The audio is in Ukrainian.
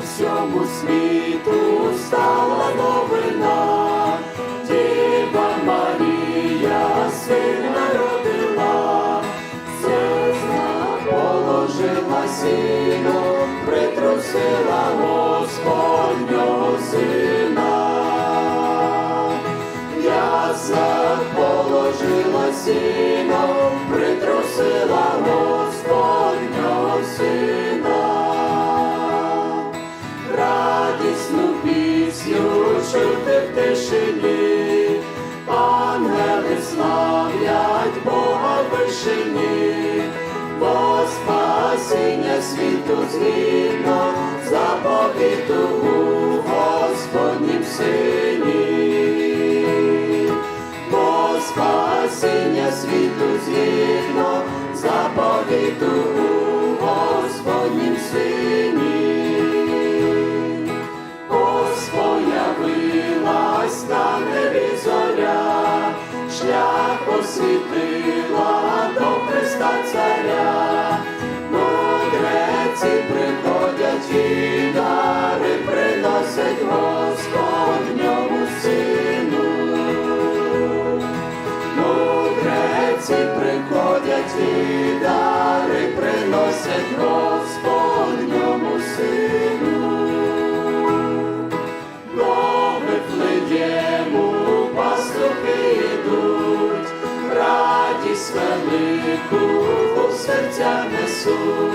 всьому світу стала новина, Діва Марія сина родила, Звезда положила сіно, притрусила Господнього сина, я положила сіно, В бо спасіння світу згідно заповіту у Господнім сині, бо спасіння світу згідно заповіту у Господнім сині. Ось появилась небі зоря, шлях освітила Христа царя, мудреці приходять і дари приносять Господньому сину. Мудреці приходять і дари приносять Господньому велику у серця несуть.